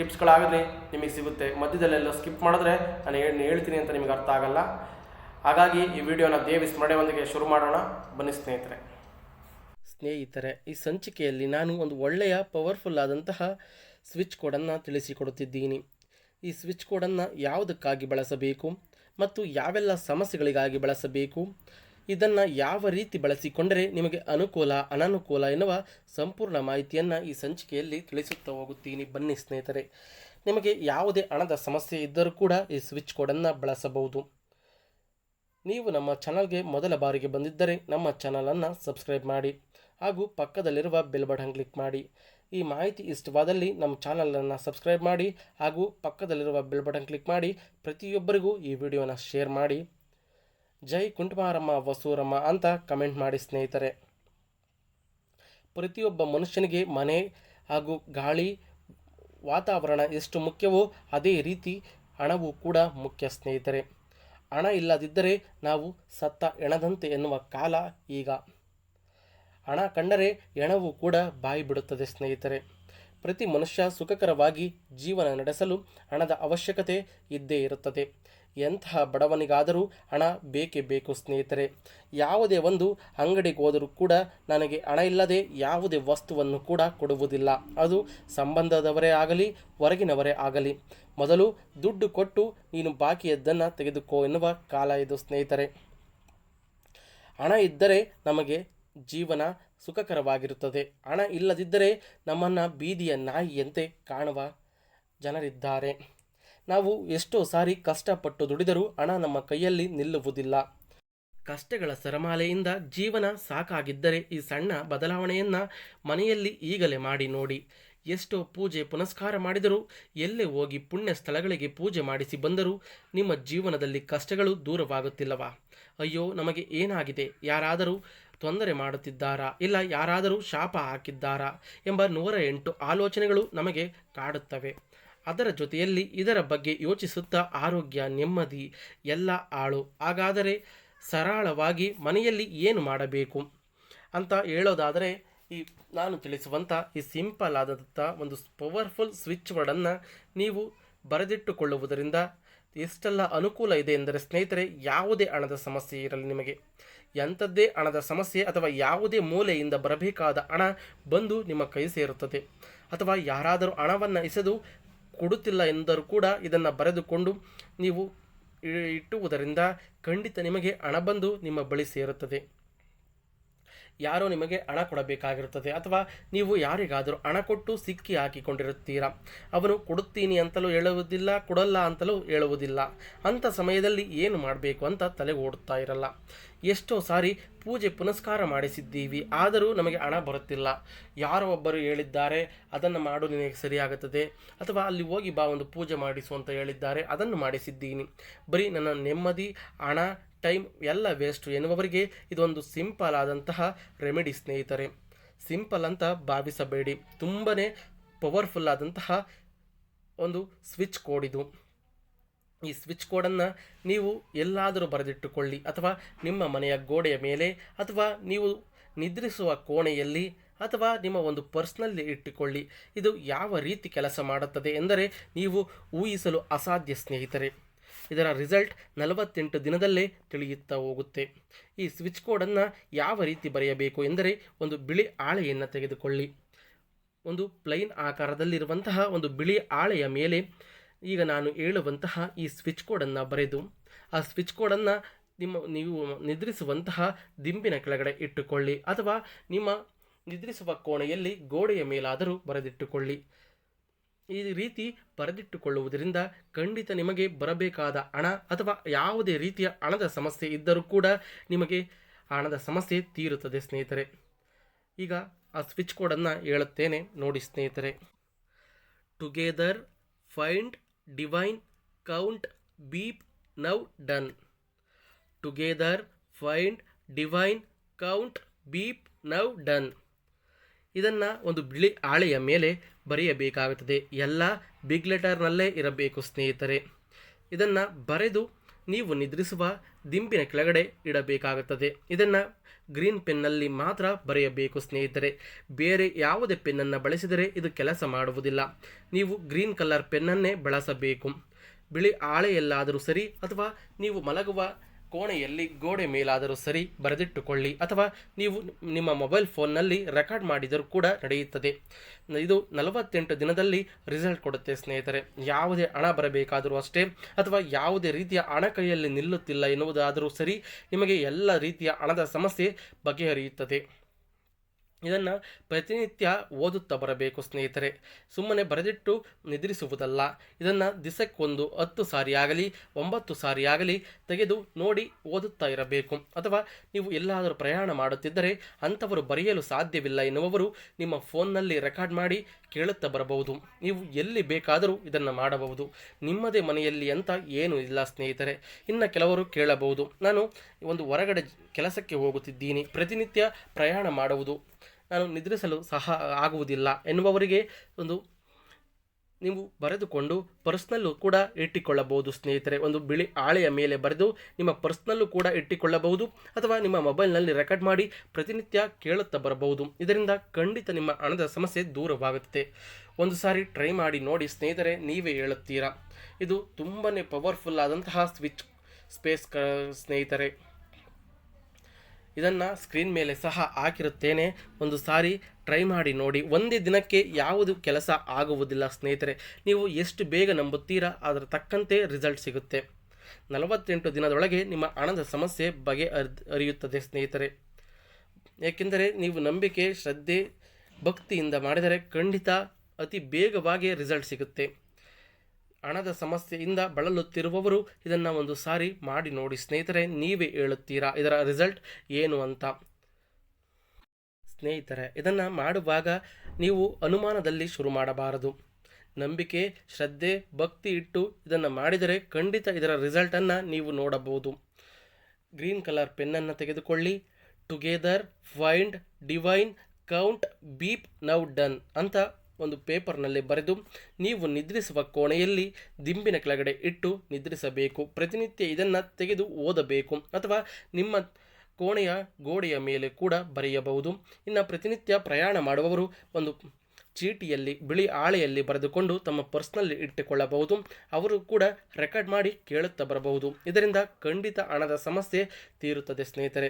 ಟಿಪ್ಸ್ಗಳಾಗಲಿ ನಿಮಗೆ ಸಿಗುತ್ತೆ. ಮಧ್ಯದಲ್ಲೆಲ್ಲ ಸ್ಕಿಪ್ ಮಾಡಿದ್ರೆ ನಾನು ಹೇಳಿ ಹೇಳ್ತೀನಿ ಅಂತ ನಿಮಗೆ ಅರ್ಥ ಆಗಲ್ಲ. ಹಾಗಾಗಿ ಈ ವಿಡಿಯೋನ ದೇವಿ ಸ್ಮರಣೆಯೊಂದಿಗೆ ಶುರು ಮಾಡೋಣ. ಬನ್ನಿ ಸ್ನೇಹಿತರೆ. ಸ್ನೇಹಿತರೆ, ಈ ಸಂಚಿಕೆಯಲ್ಲಿ ನಾನು ಒಂದು ಒಳ್ಳೆಯ ಪವರ್ಫುಲ್ ಆದಂತಹ ಸ್ವಿಚ್ ಕೋಡನ್ನು ತಿಳಿಸಿಕೊಡುತ್ತಿದ್ದೀನಿ. ಈ ಸ್ವಿಚ್ ಕೋಡನ್ನು ಯಾವುದಕ್ಕಾಗಿ ಬಳಸಬೇಕು ಮತ್ತು ಯಾವೆಲ್ಲ ಸಮಸ್ಯೆಗಳಿಗಾಗಿ ಬಳಸಬೇಕು? ಇದನ್ನು ಯಾವ ರೀತಿ ಬಳಸಿಕೊಂಡರೆ ನಿಮಗೆ ಅನುಕೂಲ, ಅನನುಕೂಲ ಎನ್ನುವ ಸಂಪೂರ್ಣ ಮಾಹಿತಿಯನ್ನು ಈ ಸಂಚಿಕೆಯಲ್ಲಿ ತಿಳಿಸುತ್ತಾ ಹೋಗುತ್ತೀನಿ. ಬನ್ನಿ ಸ್ನೇಹಿತರೆ. ನಿಮಗೆ ಯಾವುದೇ ಹಣದ ಸಮಸ್ಯೆ ಇದ್ದರೂ ಕೂಡ ಈ ಸ್ವಿಚ್ ಕೋಡನ್ನು ಬಳಸಬಹುದು. ನೀವು ನಮ್ಮ ಚಾನಲ್ಗೆ ಮೊದಲ ಬಾರಿಗೆ ಬಂದಿದ್ದರೆ ನಮ್ಮ ಚಾನಲನ್ನು ಸಬ್ಸ್ಕ್ರೈಬ್ ಮಾಡಿ ಹಾಗೂ ಪಕ್ಕದಲ್ಲಿರುವ ಬೆಲ್ ಬಟನ್ ಕ್ಲಿಕ್ ಮಾಡಿ. ಈ ಮಾಹಿತಿ ಇಷ್ಟವಾದಲ್ಲಿ ನಮ್ಮ ಚಾನಲನ್ನು ಸಬ್ಸ್ಕ್ರೈಬ್ ಮಾಡಿ ಹಾಗೂ ಪಕ್ಕದಲ್ಲಿರುವ ಬೆಲ್ ಬಟನ್ ಕ್ಲಿಕ್ ಮಾಡಿ. ಪ್ರತಿಯೊಬ್ಬರಿಗೂ ಈ ವಿಡಿಯೋನ ಶೇರ್ ಮಾಡಿ. ಜೈ ಕುಂಟುಮಾರಮ್ಮ ವಸೂರಮ್ಮ ಅಂತ ಕಮೆಂಟ್ ಮಾಡಿ ಸ್ನೇಹಿತರೆ. ಪ್ರತಿಯೊಬ್ಬ ಮನುಷ್ಯನಿಗೆ ಮನೆ ಹಾಗೂ ಗಾಳಿ, ವಾತಾವರಣ ಎಷ್ಟು ಮುಖ್ಯವೋ ಅದೇ ರೀತಿ ಹಣವು ಕೂಡ ಮುಖ್ಯ ಸ್ನೇಹಿತರೆ. ಹಣ ಇಲ್ಲದಿದ್ದರೆ ನಾವು ಸತ್ತ ಎಣದಂತೆ ಎನ್ನುವ ಕಾಲ ಈಗ. ಹಣ ಕಂಡರೆ ಎಣವು ಕೂಡ ಬಾಯಿ ಬಿಡುತ್ತದೆ ಸ್ನೇಹಿತರೆ. ಪ್ರತಿ ಮನುಷ್ಯ ಸುಖಕರವಾಗಿ ಜೀವನ ನಡೆಸಲು ಹಣದ ಅವಶ್ಯಕತೆ ಇದ್ದೇ ಇರುತ್ತದೆ. ಎಂತಹ ಬಡವನಿಗಾದರೂ ಹಣ ಬೇಕೇ ಬೇಕು ಸ್ನೇಹಿತರೆ. ಯಾವುದೇ ಒಂದು ಅಂಗಡಿಗೆ ಹೋದರೂ ಕೂಡ ನನಗೆ ಹಣ ಇಲ್ಲದೆ ಯಾವುದೇ ವಸ್ತುವನ್ನು ಕೂಡ ಕೊಡುವುದಿಲ್ಲ. ಅದು ಸಂಬಂಧದವರೇ ಆಗಲಿ, ಹೊರಗಿನವರೇ ಆಗಲಿ. ಮೊದಲು ದುಡ್ಡು ಕೊಟ್ಟು ನೀನು ಬಾಕಿಯದ್ದನ್ನು ತೆಗೆದುಕೋ ಎನ್ನುವ ಕಾಲ ಇದು ಸ್ನೇಹಿತರೆ. ಹಣ ಇದ್ದರೆ ನಮಗೆ ಜೀವನ ಸುಖಕರವಾಗಿರುತ್ತದೆ. ಹಣ ಇಲ್ಲದಿದ್ದರೆ ನಮ್ಮನ್ನು ಬೀದಿಯ ನಾಯಿಯಂತೆ ಕಾಣುವ ಜನರಿದ್ದಾರೆ. ನಾವು ಎಷ್ಟೋ ಸಾರಿ ಕಷ್ಟಪಟ್ಟು ದುಡಿದರೂ ಹಣ ನಮ್ಮ ಕೈಯಲ್ಲಿ ನಿಲ್ಲುವುದಿಲ್ಲ. ಕಷ್ಟಗಳ ಸರಮಾಲೆಯಿಂದ ಜೀವನ ಸಾಕಾಗಿದ್ದರೆ ಈ ಸಣ್ಣ ಬದಲಾವಣೆಯನ್ನು ಮನೆಯಲ್ಲಿ ಈಗಲೇ ಮಾಡಿ ನೋಡಿ. ಎಷ್ಟೋ ಪೂಜೆ ಪುನಸ್ಕಾರ ಮಾಡಿದರೂ ಎಲ್ಲೇ ಹೋಗಿ ಪುಣ್ಯ ಸ್ಥಳಗಳಿಗೆ ಪೂಜೆ ಮಾಡಿಸಿ ಬಂದರೂ ನಿಮ್ಮ ಜೀವನದಲ್ಲಿ ಕಷ್ಟಗಳು ದೂರವಾಗುತ್ತಿಲ್ಲವಾ? ಅಯ್ಯೋ, ನಮಗೆ ಏನಾಗಿದೆ? ಯಾರಾದರೂ ತೊಂದರೆ ಮಾಡುತ್ತಿದ್ದಾರಾ? ಇಲ್ಲ, ಯಾರಾದರೂ ಶಾಪ ಹಾಕಿದ್ದಾರಾ? ಎಂಬ ನೂರ ಎಂಟು ಆಲೋಚನೆಗಳು ನಮಗೆ ಕಾಡುತ್ತವೆ. ಅದರ ಜೊತೆಯಲ್ಲಿ ಇದರ ಬಗ್ಗೆ ಯೋಚಿಸುತ್ತಾ ಆರೋಗ್ಯ ನೆಮ್ಮದಿ ಎಲ್ಲ ಆಳು. ಹಾಗಾದರೆ ಸರಳವಾಗಿ ಮನೆಯಲ್ಲಿ ಏನು ಮಾಡಬೇಕು? ಅಂತ ಹೇಳೋದಾದರೆ, ಈ ನಾನು ತಿಳಿಸುವಂಥ ಈ ಸಿಂಪಲ್ ಆದಂಥ ಒಂದು ಪವರ್ಫುಲ್ ಸ್ವಿಚ್ ವರ್ಡನ್ನು ನೀವು ಬರೆದಿಟ್ಟುಕೊಳ್ಳುವುದರಿಂದ ಎಷ್ಟೆಲ್ಲ ಅನುಕೂಲ ಇದೆ ಎಂದರೆ, ಸ್ನೇಹಿತರೆ, ಯಾವುದೇ ಹಣದ ಸಮಸ್ಯೆ ಇರಲಿ ನಿಮಗೆ. ಎಂಥದ್ದೇ ಹಣದ ಸಮಸ್ಯೆ ಅಥವಾ ಯಾವುದೇ ಮೂಲೆಯಿಂದ ಬರಬೇಕಾದ ಹಣ ಬಂದು ನಿಮ್ಮ ಕೈ ಸೇರುತ್ತದೆ. ಅಥವಾ ಯಾರಾದರೂ ಹಣವನ್ನು ಎಸೆದು ಕೊಡುತ್ತಿಲ್ಲ ಎಂದರೂ ಕೂಡ ಇದನ್ನು ಬರೆದುಕೊಂಡು ನೀವು ಇಟ್ಟುವುದರಿಂದ ಖಂಡಿತ ನಿಮಗೆ ಹಣ ಬಂದು ನಿಮ್ಮ ಬಳಿ ಸೇರುತ್ತದೆ. ಯಾರೋ ನಿಮಗೆ ಹಣ ಕೊಡಬೇಕಾಗಿರುತ್ತದೆ ಅಥವಾ ನೀವು ಯಾರಿಗಾದರೂ ಹಣ ಕೊಟ್ಟು ಸಿಕ್ಕಿ ಹಾಕಿಕೊಂಡಿರುತ್ತೀರಾ? ಅವನು ಕೊಡುತ್ತೀನಿ ಅಂತಲೂ ಹೇಳುವುದಿಲ್ಲ, ಕೊಡಲ್ಲ ಅಂತಲೂ ಹೇಳುವುದಿಲ್ಲ. ಅಂಥ ಸಮಯದಲ್ಲಿ ಏನು ಮಾಡಬೇಕು ಅಂತ ತಲೆ ಓಡುತ್ತಾ ಇರಲ್ಲ. ಎಷ್ಟೋ ಸಾರಿ ಪೂಜೆ ಪುನಸ್ಕಾರ ಮಾಡಿಸಿದ್ದೀವಿ, ಆದರೂ ನಮಗೆ ಹಣ ಬರುತ್ತಿಲ್ಲ. ಯಾರೋ ಒಬ್ಬರು ಹೇಳಿದ್ದಾರೆ, ಅದನ್ನು ಮಾಡು, ನಿನಗೆ ಸರಿಯಾಗುತ್ತದೆ. ಅಥವಾ ಅಲ್ಲಿ ಹೋಗಿ ಬಾ, ಒಂದು ಪೂಜೆ ಮಾಡಿಸು ಅಂತ ಹೇಳಿದ್ದಾರೆ, ಅದನ್ನು ಮಾಡಿಸಿದ್ದೀನಿ. ಬರೀ ನನ್ನ ನೆಮ್ಮದಿ, ಹಣ ಟೈಮ್ ಎಲ್ಲ ವೇಸ್ಟು ಎನ್ನುವವರಿಗೆ ಇದೊಂದು ಸಿಂಪಲ್ ಆದಂತಹ ರೆಮಿಡಿ ಸ್ನೇಹಿತರೆ. ಸಿಂಪಲ್ ಅಂತ ಭಾವಿಸಬೇಡಿ. ತುಂಬಾ ಪವರ್ಫುಲ್ ಆದಂತಹ ಒಂದು ಸ್ವಿಚ್ ಕೋಡ್ ಇದು. ಈ ಸ್ವಿಚ್ ಕೋಡನ್ನು ನೀವು ಎಲ್ಲಾದರೂ ಬರೆದಿಟ್ಟುಕೊಳ್ಳಿ ಅಥವಾ ನಿಮ್ಮ ಮನೆಯ ಗೋಡೆಯ ಮೇಲೆ ಅಥವಾ ನೀವು ನಿದ್ರಿಸುವ ಕೋಣೆಯಲ್ಲಿ ಅಥವಾ ನಿಮ್ಮ ಒಂದು ಪರ್ಸ್ನಲ್ಲಿ ಇಟ್ಟುಕೊಳ್ಳಿ. ಇದು ಯಾವ ರೀತಿ ಕೆಲಸ ಮಾಡುತ್ತದೆ ಎಂದರೆ ನೀವು ಊಹಿಸಲು ಅಸಾಧ್ಯ ಸ್ನೇಹಿತರೆ. ಇದರ ರಿಸಲ್ಟ್ ನಲವತ್ತೆಂಟು ದಿನದಲ್ಲೇ ತಿಳಿಯುತ್ತಾ ಹೋಗುತ್ತೆ. ಈ ಸ್ವಿಚ್ ಕೋಡನ್ನು ಯಾವ ರೀತಿ ಬರೆಯಬೇಕು ಎಂದರೆ ಒಂದು ಬಿಳಿ ಆಳೆಯನ್ನು ತೆಗೆದುಕೊಳ್ಳಿ. ಒಂದು ಪ್ಲೈನ್ ಆಕಾರದಲ್ಲಿರುವಂತಹ ಒಂದು ಬಿಳಿ ಆಳೆಯ ಮೇಲೆ ಈಗ ನಾನು ಹೇಳುವಂತಹ ಈ ಸ್ವಿಚ್ ಕೋಡನ್ನು ಬರೆದು, ಆ ಸ್ವಿಚ್ ಕೋಡನ್ನು ನಿಮ್ಮ, ನೀವು ನಿದ್ರಿಸುವಂತಹ ದಿಂಬಿನ ಕೆಳಗಡೆ ಇಟ್ಟುಕೊಳ್ಳಿ ಅಥವಾ ನಿಮ್ಮ ನಿದ್ರಿಸುವ ಕೋಣೆಯಲ್ಲಿ ಗೋಡೆಯ ಮೇಲಾದರೂ ಬರೆದಿಟ್ಟುಕೊಳ್ಳಿ. ಈ ರೀತಿ ಬರೆದಿಟ್ಟುಕೊಳ್ಳುವುದರಿಂದ ಖಂಡಿತ ನಿಮಗೆ ಬರಬೇಕಾದ ಹಣ ಅಥವಾ ಯಾವುದೇ ರೀತಿಯ ಹಣದ ಸಮಸ್ಯೆ ಇದ್ದರೂ ಕೂಡ ನಿಮಗೆ ಹಣದ ಸಮಸ್ಯೆ ತೀರುತ್ತದೆ, ಸ್ನೇಹಿತರೆ. ಈಗ ಆ ಸ್ವಿಚ್ ಕೋಡನ್ನು ಹೇಳುತ್ತೇನೆ. ನೋಡಿ, ಸ್ನೇಹಿತರೆ. Together find divine count beep now done together find divine count beep now done ಇದನ್ನು ಒಂದು ಬಿಳಿ ಹಾಳೆಯ ಮೇಲೆ ಬರೆಯಬೇಕಾಗುತ್ತದೆ. ಎಲ್ಲ ಬಿಗ್ ಲೆಟರ್ನಲ್ಲೇ ಇರಬೇಕು ಸ್ನೇಹಿತರೆ. ಇದನ್ನು ಬರೆದು ನೀವು ನಿದ್ರಿಸುವ ದಿಂಬಿನ ಕೆಳಗಡೆ ಇಡಬೇಕಾಗುತ್ತದೆ. ಇದನ್ನು ಗ್ರೀನ್ ಪೆನ್ನಲ್ಲಿ ಮಾತ್ರ ಬರೆಯಬೇಕು ಸ್ನೇಹಿತರೆ. ಬೇರೆ ಯಾವುದೇ ಪೆನ್ನನ್ನು ಬಳಸಿದರೆ ಇದು ಕೆಲಸ ಮಾಡುವುದಿಲ್ಲ. ನೀವು ಗ್ರೀನ್ ಕಲರ್ ಪೆನ್ನನ್ನೇ ಬಳಸಬೇಕು. ಬಿಳಿ ಹಾಳೆಯಲ್ಲಾದರೂ ಸರಿ ಅಥವಾ ನೀವು ಮಲಗುವ ಕೋಣೆಯಲ್ಲಿ ಗೋಡೆ ಮೇಲಾದರೂ ಸರಿ ಬರೆದಿಟ್ಟುಕೊಳ್ಳಿ ಅಥವಾ ನೀವು ನಿಮ್ಮ ಮೊಬೈಲ್ ಫೋನ್ನಲ್ಲಿ ರೆಕಾರ್ಡ್ ಮಾಡಿದರೂ ಕೂಡ ನಡೆಯುತ್ತದೆ. ಇದು ನಲವತ್ತೆಂಟು ದಿನದಲ್ಲಿ ರಿಸಲ್ಟ್ ಕೊಡುತ್ತೆ ಸ್ನೇಹಿತರೆ. ಯಾವುದೇ ಹಣ ಬರಬೇಕಾದರೂ ಅಷ್ಟೇ ಅಥವಾ ಯಾವುದೇ ರೀತಿಯ ಹಣ ಕೈಯಲ್ಲಿ ನಿಲ್ಲುತ್ತಿಲ್ಲ ಎನ್ನುವುದಾದರೂ ಸರಿ ನಿಮಗೆ ಎಲ್ಲ ರೀತಿಯ ಹಣದ ಸಮಸ್ಯೆ ಬಗೆಹರಿಯುತ್ತದೆ. ಇದನ್ನು ಪ್ರತಿನಿತ್ಯ ಓದುತ್ತಾ ಬರಬೇಕು ಸ್ನೇಹಿತರೆ. ಸುಮ್ಮನೆ ಬರೆದಿಟ್ಟು ನಿದ್ರಿಸುವುದಲ್ಲ. ಇದನ್ನು ದಿಸಕ್ಕೊಂದು ಹತ್ತು ಸಾರಿ ಆಗಲಿ, ಒಂಬತ್ತು ಸಾರಿ ಆಗಲಿ ತೆಗೆದು ನೋಡಿ ಓದುತ್ತಾ ಇರಬೇಕು. ಅಥವಾ ನೀವು ಎಲ್ಲಾದರೂ ಪ್ರಯಾಣ ಮಾಡುತ್ತಿದ್ದರೆ ಅಂಥವರು ಬರೆಯಲು ಸಾಧ್ಯವಿಲ್ಲ ಎನ್ನುವವರು ನಿಮ್ಮ ಫೋನ್ನಲ್ಲಿ ರೆಕಾರ್ಡ್ ಮಾಡಿ ಕೇಳುತ್ತಾ ಬರಬಹುದು. ನೀವು ಎಲ್ಲಿ ಬೇಕಾದರೂ ಇದನ್ನು ಮಾಡಬಹುದು. ನಿಮ್ಮದೇ ಮನೆಯಲ್ಲಿ ಅಂತ ಏನೂ ಇಲ್ಲ ಸ್ನೇಹಿತರೆ. ಇನ್ನು ಕೆಲವರು ಕೇಳಬಹುದು. ನಾನು ಒಂದು ಹೊರಗಡೆ ಕೆಲಸಕ್ಕೆ ಹೋಗುತ್ತಿದ್ದೀನಿ. ಪ್ರತಿನಿತ್ಯ ಪ್ರಯಾಣ ಮಾಡುವುದು ನಾನು ನಿದ್ರಿಸಲು ಸಹ ಆಗುವುದಿಲ್ಲ ಎನ್ನುವವರಿಗೆ ಒಂದು ನೀವು ಬರೆದುಕೊಂಡು ಪರ್ಸ್ನಲ್ಲೂ ಕೂಡ ಇಟ್ಟುಕೊಳ್ಳಬಹುದು ಸ್ನೇಹಿತರೆ. ಒಂದು ಬಿಳಿ ಹಾಳೆಯ ಮೇಲೆ ಬರೆದು ನಿಮ್ಮ ಪರ್ಸ್ನಲ್ಲೂ ಕೂಡ ಇಟ್ಟುಕೊಳ್ಳಬಹುದು ಅಥವಾ ನಿಮ್ಮ ಮೊಬೈಲ್ನಲ್ಲಿ ರೆಕಾರ್ಡ್ ಮಾಡಿ ಪ್ರತಿನಿತ್ಯ ಕೇಳುತ್ತಾ ಬರಬಹುದು. ಇದರಿಂದ ಖಂಡಿತ ನಿಮ್ಮ ಹಣದ ಸಮಸ್ಯೆ ದೂರವಾಗುತ್ತದೆ. ಒಂದು ಸಾರಿ ಟ್ರೈ ಮಾಡಿ ನೋಡಿ ಸ್ನೇಹಿತರೆ, ನೀವೇ ಹೇಳುತ್ತೀರಾ? ಇದು ತುಂಬಾ ಪವರ್ಫುಲ್ ಆದಂತಹ ಸ್ವಿಚ್ ಸ್ಪೇಸ್ ಸ್ನೇಹಿತರೆ. ಇದನ್ನು ಸ್ಕ್ರೀನ್ ಮೇಲೆ ಸಹ ಹಾಕಿರುತ್ತೇನೆ. ಒಂದು ಸಾರಿ ಟ್ರೈ ಮಾಡಿ ನೋಡಿ. ಒಂದೇ ದಿನಕ್ಕೆ ಯಾವುದು ಕೆಲಸ ಆಗುವುದಿಲ್ಲ ಸ್ನೇಹಿತರೆ. ನೀವು ಎಷ್ಟು ಬೇಗ ನಂಬುತ್ತೀರಾ? ಅದರ ತಕ್ಕಂತೆ ರಿಸಲ್ಟ್ ಸಿಗುತ್ತೆ. ನಲವತ್ತೆಂಟು ದಿನದೊಳಗೆ ನಿಮ್ಮ ಹಣದ ಸಮಸ್ಯೆ ಬಗೆ ಅರಿಯುತ್ತದೆ ಸ್ನೇಹಿತರೆ. ಏಕೆಂದರೆ ನೀವು ನಂಬಿಕೆ, ಶ್ರದ್ಧೆ, ಭಕ್ತಿಯಿಂದ ಮಾಡಿದರೆ ಖಂಡಿತ ಅತಿ ಬೇಗವಾಗಿ ರಿಸಲ್ಟ್ ಸಿಗುತ್ತೆ. ಹಣದ ಸಮಸ್ಯೆಯಿಂದ ಬಳಲುತ್ತಿರುವವರು ಇದನ್ನು ಒಂದು ಸಾರಿ ಮಾಡಿ ನೋಡಿ ಸ್ನೇಹಿತರೆ, ನೀವೇ ಹೇಳುತ್ತೀರಾ? ಇದರ ರಿಸಲ್ಟ್ ಏನು ಅಂತ? ಸ್ನೇಹಿತರೆ, ಇದನ್ನು ಮಾಡುವಾಗ ನೀವು ಅನುಮಾನದಲ್ಲಿ ಶುರು ಮಾಡಬಾರದು. ನಂಬಿಕೆ, ಶ್ರದ್ಧೆ, ಭಕ್ತಿ ಇಟ್ಟು ಇದನ್ನು ಮಾಡಿದರೆ ಖಂಡಿತ ಇದರ ರಿಸಲ್ಟನ್ನು ನೀವು ನೋಡಬಹುದು. ಗ್ರೀನ್ ಕಲರ್ ಪೆನ್ನನ್ನು ತೆಗೆದುಕೊಳ್ಳಿ. Together find divine count beep now done ಅಂತ ಒಂದು ಪೇಪರ್ನಲ್ಲಿ ಬರೆದು, ನೀವು ನಿದ್ರಿಸುವ ಕೋಣೆಯಲ್ಲಿ ದಿಂಬಿನ ಕೆಳಗಡೆ ಇಟ್ಟು ನಿದ್ರಿಸಬೇಕು. ಪ್ರತಿನಿತ್ಯ ಇದನ್ನು ತೆಗೆದು ಓದಬೇಕು ಅಥವಾ ನಿಮ್ಮ ಕೋಣೆಯ ಗೋಡೆಯ ಮೇಲೆ ಕೂಡ ಬರೆಯಬಹುದು. ಇನ್ನು ಪ್ರತಿನಿತ್ಯ ಪ್ರಯಾಣ ಮಾಡುವವರು ಒಂದು ಚೀಟಿಯಲ್ಲಿ, ಬಿಳಿ ಹಾಳೆಯಲ್ಲಿ ಬರೆದುಕೊಂಡು ತಮ್ಮ ಪರ್ಸ್ನಲ್ಲಿ ಇಟ್ಟುಕೊಳ್ಳಬಹುದು. ಅವರು ಕೂಡ ರೆಕಾರ್ಡ್ ಮಾಡಿ ಕೇಳುತ್ತಾ ಬರಬಹುದು. ಇದರಿಂದ ಖಂಡಿತ ಹಣದ ಸಮಸ್ಯೆ ತೀರುತ್ತದೆ ಸ್ನೇಹಿತರೆ.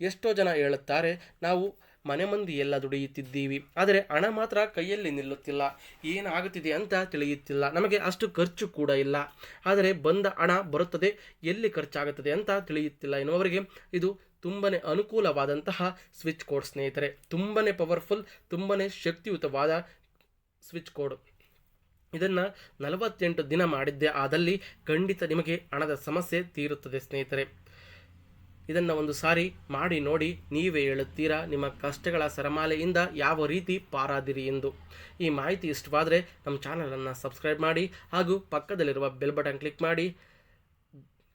ಎಷ್ಟೋ ಜನ ಹೇಳುತ್ತಾರೆ, ನಾವು ಮನೆ ಮಂದಿ ಎಲ್ಲ ದುಡಿಯುತ್ತಿದ್ದೀವಿ. ಆದರೆ ಹಣ ಮಾತ್ರ ಕೈಯಲ್ಲಿ ನಿಲ್ಲುತ್ತಿಲ್ಲ. ಏನಾಗುತ್ತಿದೆ ಅಂತ ತಿಳಿಯುತ್ತಿಲ್ಲ. ನಮಗೆ ಅಷ್ಟು ಖರ್ಚು ಕೂಡ ಇಲ್ಲ. ಆದರೆ ಬಂದ ಹಣ ಬರುತ್ತದೆ, ಎಲ್ಲಿ ಖರ್ಚಾಗುತ್ತದೆ ಅಂತ ತಿಳಿಯುತ್ತಿಲ್ಲ ಎನ್ನುವವರಿಗೆ ಇದು ತುಂಬಾ ಅನುಕೂಲವಾದಂತಹ ಸ್ವಿಚ್ ಕೋಡ್ ಸ್ನೇಹಿತರೆ. ತುಂಬನೇ ಪವರ್ಫುಲ್, ತುಂಬನೇ ಶಕ್ತಿಯುತವಾದ ಸ್ವಿಚ್ ಕೋಡ್. ಇದನ್ನು ನಲವತ್ತೆಂಟು ದಿನ ಮಾಡಿದ್ದೆ. ಆದಲ್ಲಿ ಖಂಡಿತ ನಿಮಗೆ ಹಣದ ಸಮಸ್ಯೆ ತೀರುತ್ತದೆ ಸ್ನೇಹಿತರೆ. ಇದನ್ನು ಒಂದು ಸಾರಿ ಮಾಡಿ ನೋಡಿ ನೀವೇ ಹೇಳುತ್ತೀರಾ? ನಿಮ್ಮ ಕಷ್ಟಗಳ ಸರಮಾಲೆಯಿಂದ ಯಾವ ರೀತಿ ಪಾರಾದಿರಿ ಎಂದು. ಈ ಮಾಹಿತಿ ಇಷ್ಟವಾದರೆ ನಮ್ಮ ಚಾನಲನ್ನು ಸಬ್ಸ್ಕ್ರೈಬ್ ಮಾಡಿ ಹಾಗೂ ಪಕ್ಕದಲ್ಲಿರುವ ಬೆಲ್ ಬಟನ್ ಕ್ಲಿಕ್ ಮಾಡಿ.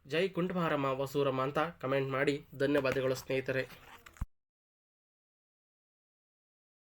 ಜೈ ಕುಂಟಮಾರಮ್ಮ, ವಸೂರಮ್ಮ ಅಂತ ಕಮೆಂಟ್ ಮಾಡಿ. ಧನ್ಯವಾದಗಳು ಸ್ನೇಹಿತರೆ.